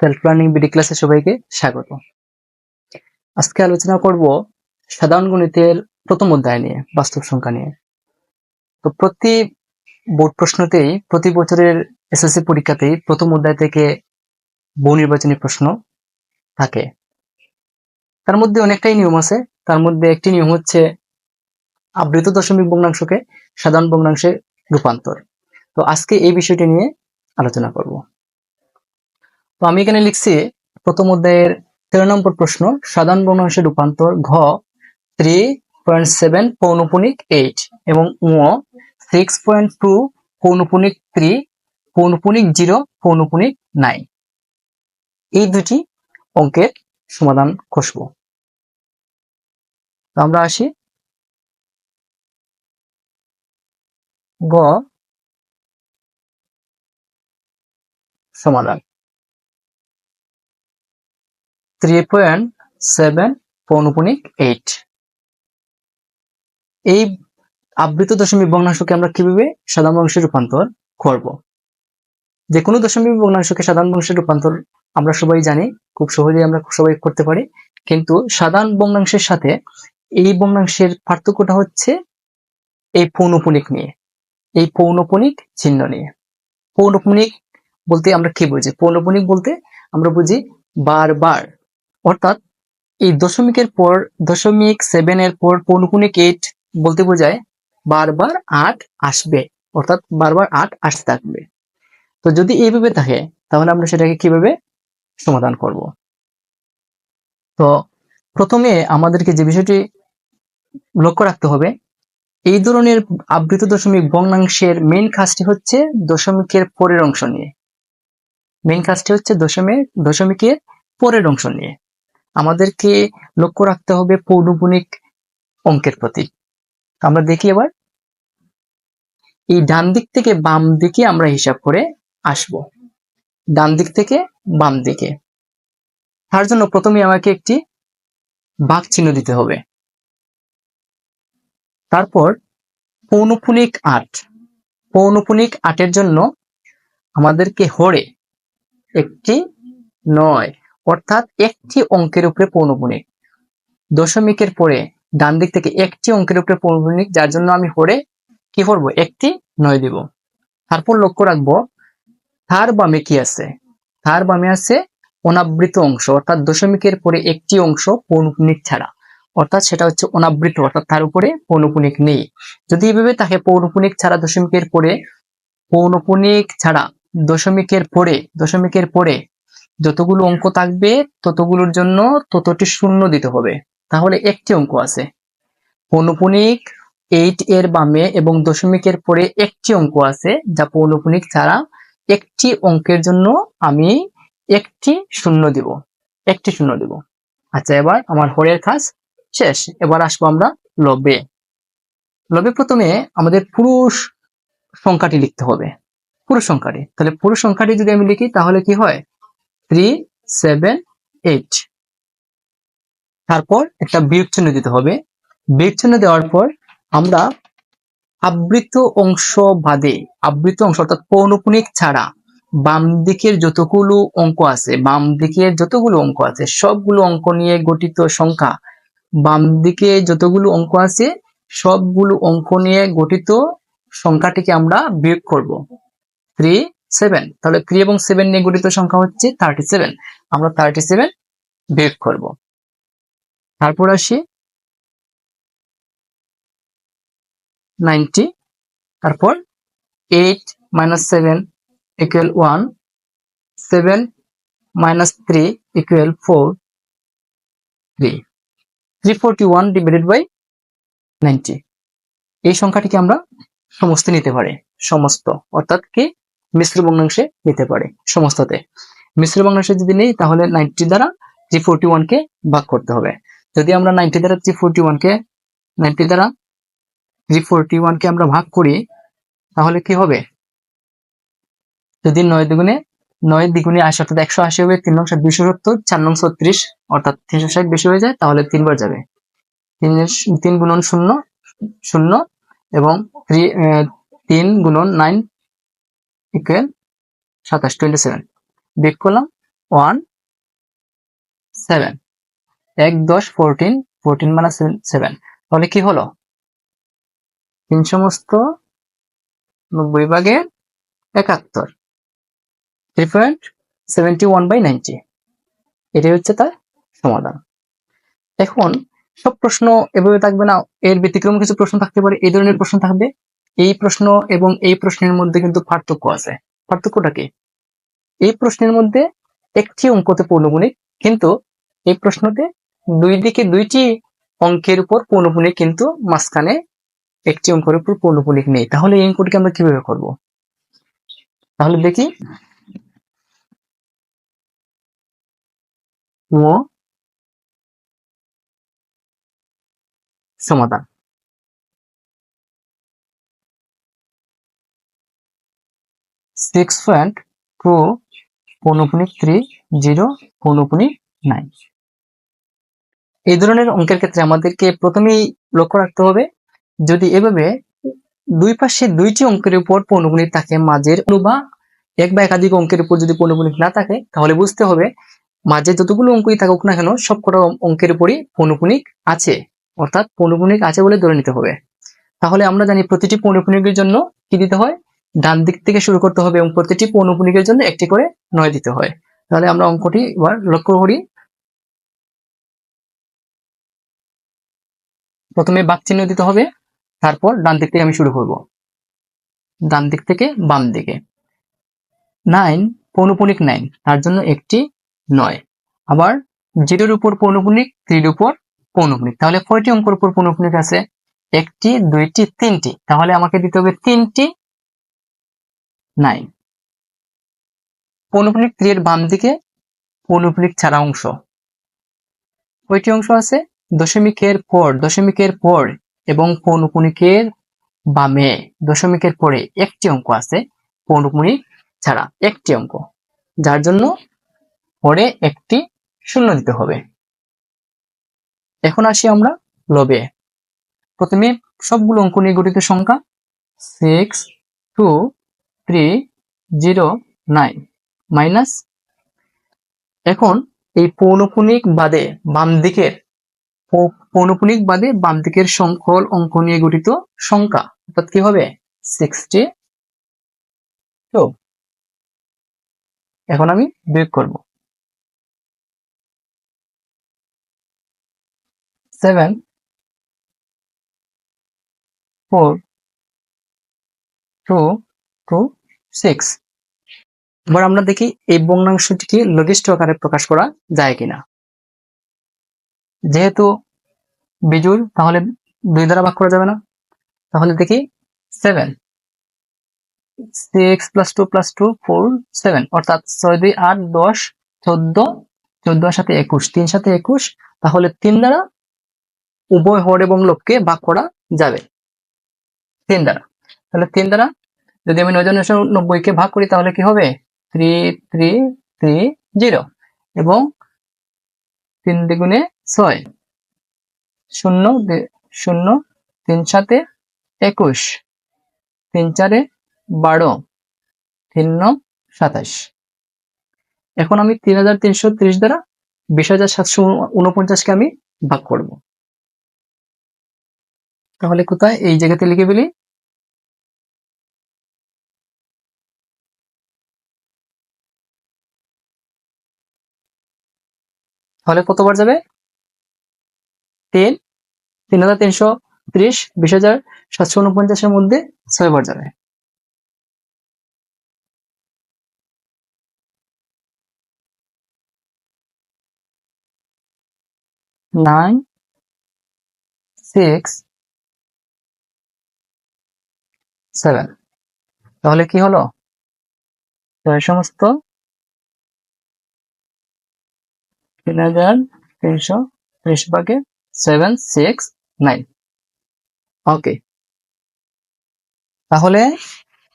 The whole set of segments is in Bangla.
সেলফ লার্নিং বিডি ক্লাসে সবাইকে স্বাগত। আজকে আলোচনা করব সাধারণ গণিতের প্রথম অধ্যায় নিয়ে, বাস্তব সংখ্যা নিয়ে। তো প্রতি বোর্ড প্রশ্নতেই, প্রতি বছরের এসএসসি পরীক্ষাতেই প্রথম অধ্যায় থেকে বহু নির্বাচনী প্রশ্ন থাকে। তার মধ্যে অনেকটাই নিয়ম আছে। তার মধ্যে একটি নিয়ম হচ্ছে আবৃত দশমিক ভগ্নাংশকে সাধারণ ভগ্নাংশে রূপান্তর। তো আজকে এই বিষয়টি নিয়ে আলোচনা করব। তো আমি এখানে লিখছি, প্রথম অধ্যায়ের তেরো নম্বর প্রশ্ন, সাধারণ ভগ্নাংশের রূপান্তর ঘ থ্রি পয়েন্ট সেভেন পৌনপুনিক এইট এবং ও সিক্স পয়েন্ট টু পৌনপুনিক থ্রি পৌনপুনিক জিরো পৌনপুনিক নাইন এই দুটি অঙ্কের সমাধান তো আমরা আসি। গ সমাধান। থ্রি পয়েন্ট সেভেন পৌনপুনিক এইট এই আবৃত দশমিক ভগ্নাংশকে আমরা কীভাবে সাধারণ বংশে রূপান্তর করব? যে কোনো দশমিক ভগ্নাংশকে সাধারণ বংশে রূপান্তর আমরা সবাই জানি, খুব সহজেই আমরা সবাই করতে পারি। কিন্তু সাধারণ ভগ্নাংশের সাথে এই ভগ্নাংশের পার্থক্যটা হচ্ছে এই পৌনপুনিক নিয়ে, এই পৌনপুনিক চিহ্ন নিয়ে। পৌনপুনিক বলতে আমরা কি বুঝি? পৌনপুনিক বলতে আমরা বুঝি বারবার অর্থাৎ এই দশমিকের পর, দশমিক সেভেন এর পর পৌনপুনিক এইট বলতে বোঝায়? বারবার আট আসবে। অর্থাৎ বারবার আট আসতে থাকবে। তো যদি এইভাবে থাকে, তাহলে আমরা সেটাকে কীভাবে সমাধান করব? তো প্রথমে আমাদেরকে যে বিষয়টি লক্ষ্য রাখতে হবে, এই ধরনের আবৃত দশমিক ভগ্নাংশের মেন কাজটি হচ্ছে দশমিকের পরের অংশ নিয়ে। মেন কাজটি হচ্ছে দশমিক দশমিকের পরের অংশ নিয়ে। আমাদেরকে লক্ষ্য রাখতে হবে পৌনপুনিক অঙ্কের প্রতি। আমরা দেখি এবার। এই ডান দিক থেকে বাম দিকে আমরা হিসাব করে আসব। ডান দিক থেকে বাম দিকে। তার জন্য প্রথমে আমাকে একটি বাঘ চিহ্ন দিতে হবে। তারপর পৌনপুনিক আট। পৌনপুনিক আটের জন্য আমাদেরকে হরে একটি নয় অর্থাৎ একটি অঙ্কের উপরে পৌনপুনিক দশমিকের পরে ডান দিক থেকে একটি অঙ্কের উপরে পৌনপুনিক যার জন্য আমি হরে কি করব? একটি নয় দিব। তারপর লক্ষ্য রাখব, তার বামে কি আছে? তার বামে আছে অনাবৃত অংশ, অর্থাৎ দশমিকের পরে একটি অংশ পৌনপুনিক ছাড়া অর্থাৎ সেটা হচ্ছে অনাবৃত, অর্থাৎ তার উপরে পৌনপুনিক নেই। যদি এভাবে তাকে পৌনপুনিক ছাড়া দশমিকের পরে পৌনপুনিক ছাড়া দশমিকের পরে দশমিকের পরে যতগুলো অঙ্ক থাকবে, ততগুলোর জন্য ততটি শূন্য দিতে হবে। তাহলে একটি অঙ্ক আছে। পৌনপুনিক এইট এর বামে এবং দশমিকের পরে একটি অঙ্ক আছে, যা পৌনপুনিক ছাড়া একটি অঙ্কের জন্য আমি একটি শূন্য দিব। একটি শূন্য দিব। আচ্ছা এবার আমার হরের কাজ শেষ। এবার আসব আমরা লবে। লবে প্রথমে আমাদের পুরুষ সংখ্যাটি লিখতে হবে। পুরুষ সংখ্যাটি। তাহলে পুরুষ সংখ্যাটি যদি আমি লিখি, তাহলে কি হয়? থ্রি সেভেন এইট তারপর একটা বিয়োগ চিহ্ন দিতে হবে। বিয়োগ দেওয়ার পর আমরা আবৃত অংশ বাদে, আবৃত অংশ অর্থাৎ পৌনপুনিক ছাড়া বাম দিকের যতগুলো অঙ্ক আছে, বাম দিকের যতগুলো অঙ্ক আছে, সবগুলো অঙ্ক নিয়ে গঠিত সংখ্যা, বাম দিকে যতগুলো অঙ্ক আছে, সবগুলো অঙ্ক নিয়ে গঠিত সংখ্যাটিকে আমরা বিয়োগ করব। থ্রি সেভেন তাহলে থ্রি এবং সেভেন নিয়ে গঠিত সংখ্যা হচ্ছে থার্টি সেভেন আমরা থার্টি সেভেন বিয়োগ করব। তারপর আসি নাইনটি তারপর eight minus seven equal one seven minus three equal four three three forty one divided by ninety এই সংখ্যাটিকে আমরা সমস্ত নিতে পারি, সমস্ত, অর্থাৎ কি? মিশ্র ভগ্নাংশে নিতে পারে সমস্ততে। মিশ্র ভগ্নাংশে যদি নেই, তাহলে নাইনটি দ্বারা থ্রি ফোরটি ওয়ানকে ভাগ করতে হবে। যদি আমরা নাইনটি দ্বারা থ্রি ফোরটি ওয়ানকে নাইনটি দ্বারা থ্রি ফোরটি ওয়ানকে আমরা ভাগ করি, তাহলে কি হবে? যদি নয় দুগুণে, নয় দ্বিগুণে আশি অর্থাৎ একশো আশি হবে, তিন নং ষাট দুইশো সত্তর, চার নং ছত্রিশ, অর্থাৎ তিনশো ষাট বেশি হয়ে যায়, তাহলে তিনবার যাবে। তিন তিন গুণন শূন্য শূন্য, এবং থ্রি তিন গুণন নাইন ইকুয়াল সাতাশ টোয়েন্টি সেভেন বেক করলাম ওয়ান সেভেন এক, দশ ফোরটিন ফোরটিন মানে সেভেন তাহলে কি হলো? তিন সমস্ত নব্বই ভাগের একাত্তর। Three point seventy one by ninety এটাই হচ্ছে তার সমাধান। এখন সব প্রশ্ন এভাবে থাকবে না, এর ব্যতিক্রম কিছু প্রশ্ন থাকতে পারে, এই ধরনের প্রশ্ন থাকবে। এই প্রশ্ন এবং এই প্রশ্নের মধ্যে কিন্তু পার্থক্য আছে। পার্থক্যটা কি? এই প্রশ্নের মধ্যে একটি অঙ্কতে পৌনগুণিক কিন্তু এই প্রশ্নতে দুই দিকে দুইটি অঙ্কের উপর পৌনপুণিক কিন্তু মাঝখানে একটি অঙ্কের উপর পৌনপুণিক নেই। তাহলে এই অঙ্কটিকে আমরা কীভাবে করব? তাহলে দেখি। সমাধান। সিক্স পয়েন্ট টু পৌনপুণিক থ্রি জিরো পৌনপুণিক নাইন এই ধরনের অঙ্কের ক্ষেত্রে আমাদেরকে প্রথমেই লক্ষ্য রাখতে হবে, যদি এভাবে দুই পাশে দুইটি অঙ্কের উপর পৌনগুণিক থাকে, মাঝের বা এক বা একাধিক অঙ্কের উপর যদি পৌনগুণিক না থাকে, তাহলে বুঝতে হবে মাঝে যতগুলো অঙ্কই থাকুক না কেন, সবকটা অঙ্কের উপরই পৌনপুণিক আছে, অর্থাৎ পৌনপুণিক আছে বলে ধরে নিতে হবে। তাহলে আমরা জানি প্রতিটি পৌনপুণিকের জন্য কি দিতে হয়? ডান দিক থেকে শুরু করতে হবে এবং প্রতিটি পৌনপুণিকের জন্য একটি করে নয় দিতে হয়। তাহলে আমরা অঙ্কটি এবার লক্ষ্য করি। প্রথমে বাক চিহ্ন দিতে হবে, তারপর ডান দিক থেকে আমি শুরু করব। ডান দিক থেকে বাম দিকে। নাইন পৌনপুণিক নাইন, তার জন্য একটি নয়। আবার জিরোর উপর পৌনপুণিক থ্রির উপর পৌনপুণিক তাহলে কয়টি অঙ্কের উপর পৌনপুণিক আছে? একটি, দুইটি, তিনটি। তাহলে আমাকে দিতে হবে তিনটি নাইন পৌনপুণিক থ্রি এর বাম দিকে পৌনপুণিক ছাড়া অংশ। কয়টি অংশ আছে? দশমিকের পর দশমিকের পর এবং পৌনপুণিকের বামে। দশমিকের পরে একটি অঙ্ক আছে পৌনপুণিক ছাড়া একটি অঙ্ক। যার জন্য পরে একটি শূন্য দিতে হবে। এখন আসি আমরা লবে। প্রথমে সবগুলো অঙ্ক নিয়ে গঠিত সংখ্যা six two three zero nine minus এখন এই পৌনপুণিক বাদে বাম দিকের পৌনপুণিক বাদে বাম দিকের সংখ্যল অঙ্ক নিয়ে গঠিত সংখ্যা, অর্থাৎ কি হবে? সিক্সটি টু এখন আমি বিয়োগ করব। Seven four two two six এবার আমরা দেখি এই ভগ্নাংশটিকে লঘিষ্ঠ আকারে প্রকাশ করা যায় কিনা। যেহেতু বিজুর তাহলে দুই দ্বারা ভাগ করা যাবে না। তাহলে দেখি seven six plus two plus two four seven অর্থাৎ ছয়, দুই, আট, দশ, চোদ্দ চোদ্দ সাথে একুশ। তিন সাথে একুশ, তাহলে তিন দ্বারা উভয় হর এবং লোককে ভাগ করা যাবে। তিন দ্বারা। তাহলে তিন দ্বারা যদি আমি নজন নব্বইকে ভাগ করি, তাহলে কি হবে? থ্রি থ্রি থ্রি জিরো এবং তিন দ্বিগুণে ছয়। শূন্য শূন্য, তিন সাথে একুশ। তিন চারে বারো, তিন সাতাশ। এখন আমি তিন হাজার তিনশো ত্রিশ দ্বারা বিশ হাজার সাতশো উনপঞ্চাশকে আমি ভাগ করব। তাহলে কোথায়? এই জায়গাতে লিখে ফেলি তাহলে কতবার যাবে? তিন তিন হাজার তিনশো ত্রিশ, বিশ হাজার সাতশো উনপঞ্চাশের মধ্যে ছয় বার যাবে। Nine, six, seven. তাহলে কি হলো? তো এই সমস্ত তিন হাজার তিনশো ত্রিশ ভাগে সেভেন সিক্স নাইন ওকে তাহলে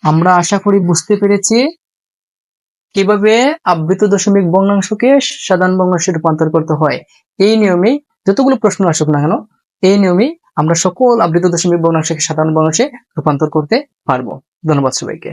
আমরা আশা করি বুঝতে পেরেছি কীভাবে আবৃত দশমিক বর্ণাংশকে সাধারণ বর্ণাংশে রূপান্তর করতে হয়। এই নিয়মে যতগুলো প্রশ্ন আসুক না কেন, এই নিয়মে আমরা সকল আবৃত দশমিক বর্ণাংশকে সাধারণ বর্ণাংশে রূপান্তর করতে পারব। ধন্যবাদ সবাইকে।